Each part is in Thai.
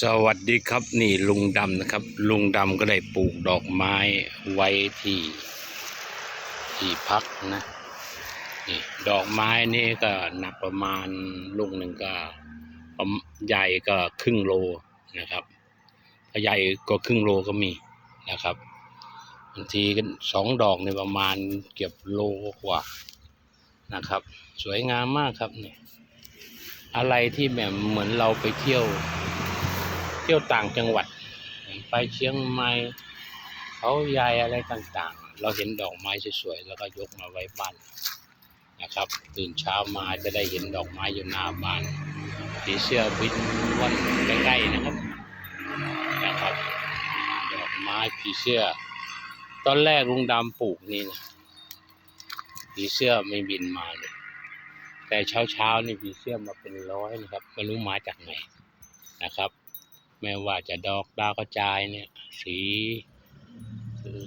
สวัสดีครับนี่ลุงดำนะครับ ลุงดำก็ได้ปลูกดอกไม้ไว้ที่ที่พักนะนี่ดอกไม้นี่ก็หนักประมาณลูกหนึ่งก็ประมใหญ่ก็ครึ่งโลนะครับถ้าใหญ่ก็ครึ่งโลก็มีนะครับบางทีก็สองดอกในประมาณเกือบโลกว่านะครับ สวยงามมากครับเนี่ยอะไรที่แบบเหมือนเราไปเที่ยว เที่ยวต่างจังหวัด ไปเชียงใหม่เขาใหญ่อะไรต่าง ๆ เราเห็นดอกไม้สวยๆแล้วก็ยกมาไว้บ้านนะครับ ตื่นเช้ามาจะได้เห็นดอกไม้อยู่หน้าบ้านผีเสื้อบินวันใกล้ๆนะครับนะครับ ดอกไม้ผีเสื้อ ตอนแรกลุงดำปลูกนี่นะผีเสื้อไม่บินมาเลยแต่เช้าๆนี่ผีเสื้อมาเป็นร้อยนะครับไม่รู้มาจากไหนนะครับ ไม่ว่าจะดอกดาวกระจายเนี่ย สี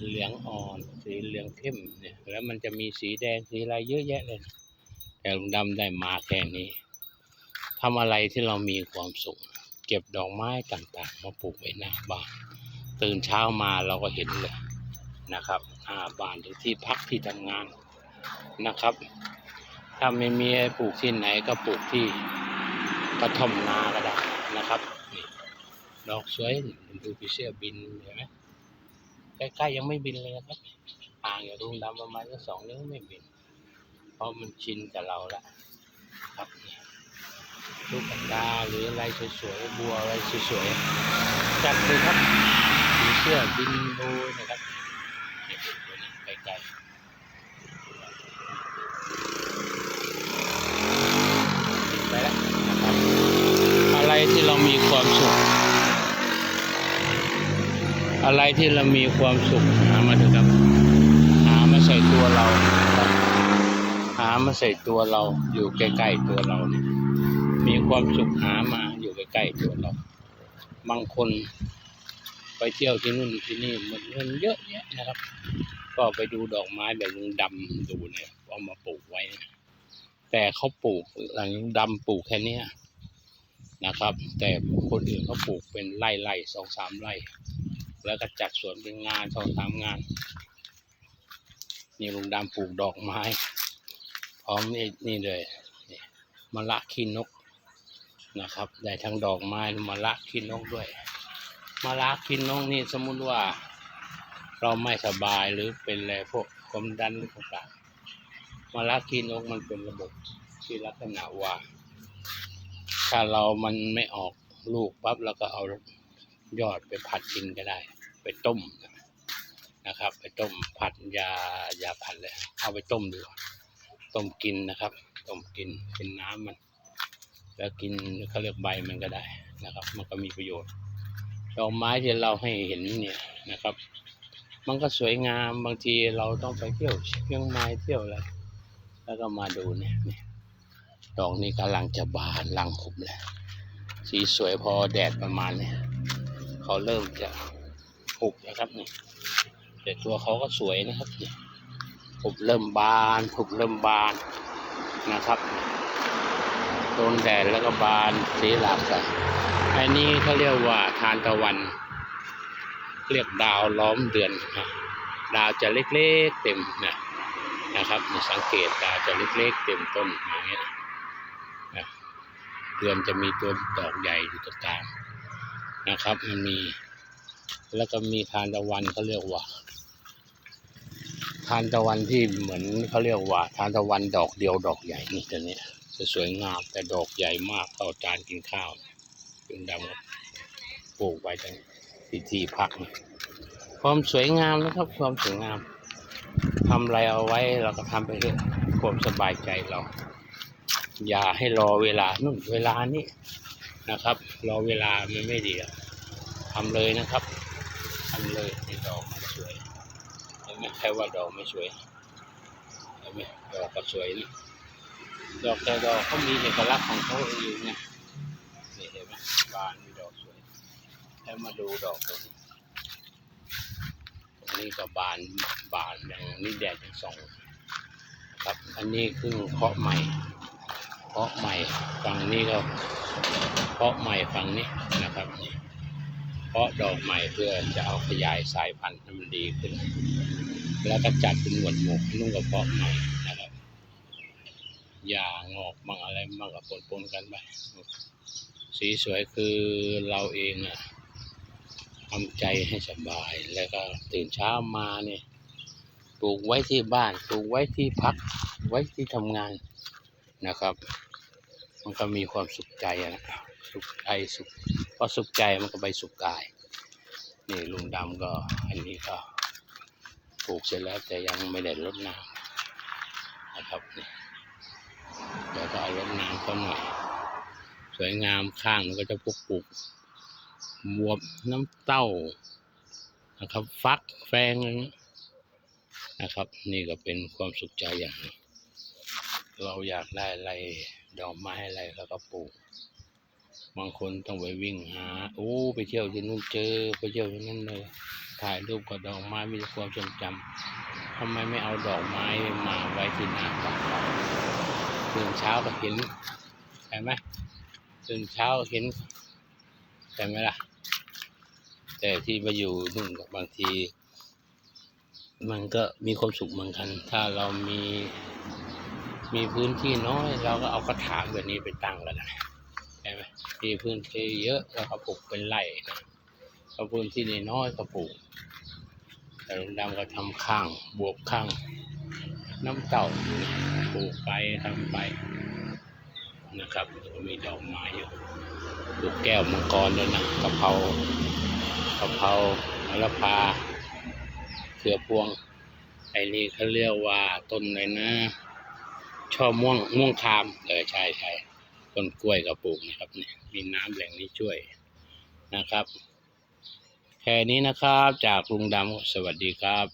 เหลืองอ่อน สีเหลืองเข้มเนี่ย แล้วมันจะมีสีแดงสีอะไรเยอะแยะเลย แต่ลุงดำได้มาแค่นี้ทำอะไรที่เรามีความสุข เก็บดอกไม้ต่างๆ มาปลูกไว้หน้าบ้าน ตื่นเช้ามาเราก็เห็นเลยนะครับหน้าบ้านหรือที่พักที่ทำงานนะครับ ถ้าไม่มีปลูกที่ไหนก็ปลูกที่กระท่อมนาก็ได้นะครับ ดอกสวยดูผีเสื้อบินเห็นไหมใกล้ๆยังไม่บินเลยนะครับห่างจากดวงดำประมาณสักสองนิ้วไม่บิน เพราะมันชินกับเราแล้วครับนี่ยลูกกระดาหรืออะไรสวยๆบัวอะไรสวยๆจัดเลยครับผีเสื้อบินดูนะครับเนี่ยตัวนี้ใกล้ๆไปแล้วนะครับอะไรที่เรามีความสุข อะไรที่เรามีความสุขหามาเถอะครับ หามาใส่ตัวเราครับหามาใส่ตัวเราอยู่ใกล้ๆตัวเราเนี่ยมีความสุขหามาอยู่ใกล้ๆตัวเรา บางคนไปเที่ยวที่นู่นที่นี่หมดเงินเยอะแยะนะครับ ก็ไปดูดอกไม้แบบลุงดำดูเนี่ยเอามาปลูกไว้นะแต่เขาปลูกหลังดำปลูกแค่เนี้ยนะครับ แต่คนอื่นเขาปลูกเป็นไร่ไร่สองสามไร่ แล้วก็จัดสวนเป็นงานสองสามงาน นี่ลุงดำปลูกดอกไม้ พร้อมนี่นี่เลยมะละขี้นกนะครับ ได้ทั้งดอกไม้มะละขี้นกด้วยมะละขี้นกนี่สมมุติว่า เราไม่สบายหรือเป็นอะไรพวกความดันหรือต่างมะละขี้นกมันเป็นระบบที่ลักษณะว่า ถ้าเรามันไม่ออกลูกปั๊บเราก็เอา ยอดไปผัดกินก็ได้ ไปต้มนะครับ ไปต้มผัดยายาผัดเลย เอาไปต้มดูต้มกินนะครับ ต้มกินเป็นน้ำมัน แล้วกินเขาเรียกใบมันก็ได้นะครับ มันก็มีประโยชน์ดอกไม้ที่เราให้เห็นเนี่ยนะครับ มันก็สวยงามบางทีเราต้องไปเที่ยวเชียงใหม่เที่ยวอะไรแล้วก็มาดูเนี่ยดอกนี้กำลังจะบานลังหุบเลยสีสวยพอแดดประมาณเนี้ เขาเริ่มจะหุนะครับนี่แต่ตัวเขาก็สวยนะครับนี่หุเริ่มบานหุเริ่มบานนะครับโดนแดดแล้วก็บานสีหลากกันอันนี้เขาเรียกว่าทานตะวัน เรียกดาวล้อมเดือนนะดาวจะเล็กๆเต็มนะนะครับสังเกตดาวจะเล็กๆเต็มต้นอย่างเงี้ยเดือนจะมีตัวดอกใหญ่อยู่ตรงกลาง นะครับ มันมี แล้วก็มีทานตะวันเขาเรียกว่า ทานตะวันที่เหมือนเขาเรียกว่า ทานตะวันดอกเดียวดอกใหญ่นี่ตัวนี้จะสวยงามแต่ดอกใหญ่มากเข้าจานกินข้าวเป็นดำปลูกไว้ตรงที่ที่พักความสวยงามนะครับความสวยงามทำอะไรเอาไว้เราก็ทำไปเรื่อยความสบายใจเรา อย่าให้รอเวลานู่นเวลานี้ นะครับ รอเวลามันไม่ดีทำเลยนะครับทำเลยดอกมันสวยไหมใครว่าดอกไม่สวยเห็นไหมดอกก็สวยนี่ดอกแต่ดอกเขามีเอกลักษณ์ของเขาเองไงนี่เห็นไหมบานมีดอกสวยแล้วมาดูดอกตรงนี้ตรงนี้ก็บานบานอย่างนี้แดดอย่างส่องครับ อันนี้คือเคาะใหม่ เพาะใหม่ฝั่งนี้ก็เพาะใหม่ฝั่งนี้นะครับเพาะดอกใหม่เพื่อจะเอาขยายสายพันธุ์ให้มันดีขึ้น แล้วก็จัดเป็นหมวดหมู่นุ่งกับเพาะใหม่นะครับหญ้างอกมั่งอะไรมั่งกับปนๆกันไปสีสวยคือเราเองอะทำใจให้สบายแล้วก็ตื่นเช้ามาเนี่ยปลูกไว้ที่บ้านปลูกไว้ที่พักไว้ที่ทำงาน นะครับ มันก็มีความสุขใจนะสุขใจสุขพอสุขใจมันก็ไปสุขกาย นี่ลุงดำก็อันนี้ก็ปลูกเสร็จแล้วแต่ยังไม่ได้รดน้ำนะครับนี่เดี๋ยวก็เอารดน้ำเขาหน่อย สวยงามข้างมันก็จะพวกปลูกบวบน้ำเต้านะครับ ฟักแฟงอะไรเงี้ยนะครับ นี่ก็เป็นความสุขใจอย่างนึง เราอยากได้อะไร ดอกไม้อะไรแล้วก็ปลูก บางคนต้องไปวิ่งหา โอ้ ไปเที่ยวที่นู่นเจอ ไปเที่ยวที่นั่นเลย ถ่ายรูปกับดอกไม้มีความทรงจำทำไมไม่เอาดอกไม้มาไว้ที่หน้าบ้านเราตื่นเช้าก็เห็นใช่ไหมตื่นเช้าเห็นใช่ไหมล่ะ แต่ที่มาอยู่นู่นบางที มันก็มีความสุขเหมือนกัน ถ้าเรามี มีพื้นที่น้อยเราก็เอากระถางแบบนี้ไปตั้งแล้วนะใช่ไหมมีพื้นที่เยอะแล้วก็ปลูกเป็นไร่นะเอาพื้นที่น้อยก็ปลูกแต่ลุงดำก็ทำข้างบวกข้างน้ำเต่าปลูกไปทำไปนะครับก็มีดอกไม้อยู่ปลูกแก้วมังกรด้วยนะกะเพรากะเพรามะละพาเขือพวงไอ้นี่เขาเรียกว่าต้นอะไรนะ ชอบม่วงม่วงคามเออใช่ใช่ต้นกล้วยก็ปลูกนะครับเนี่ยมีน้ำแหล่งนี้ช่วยนะครับ แค่นี้นะครับจากลุงดำสวัสดีครับ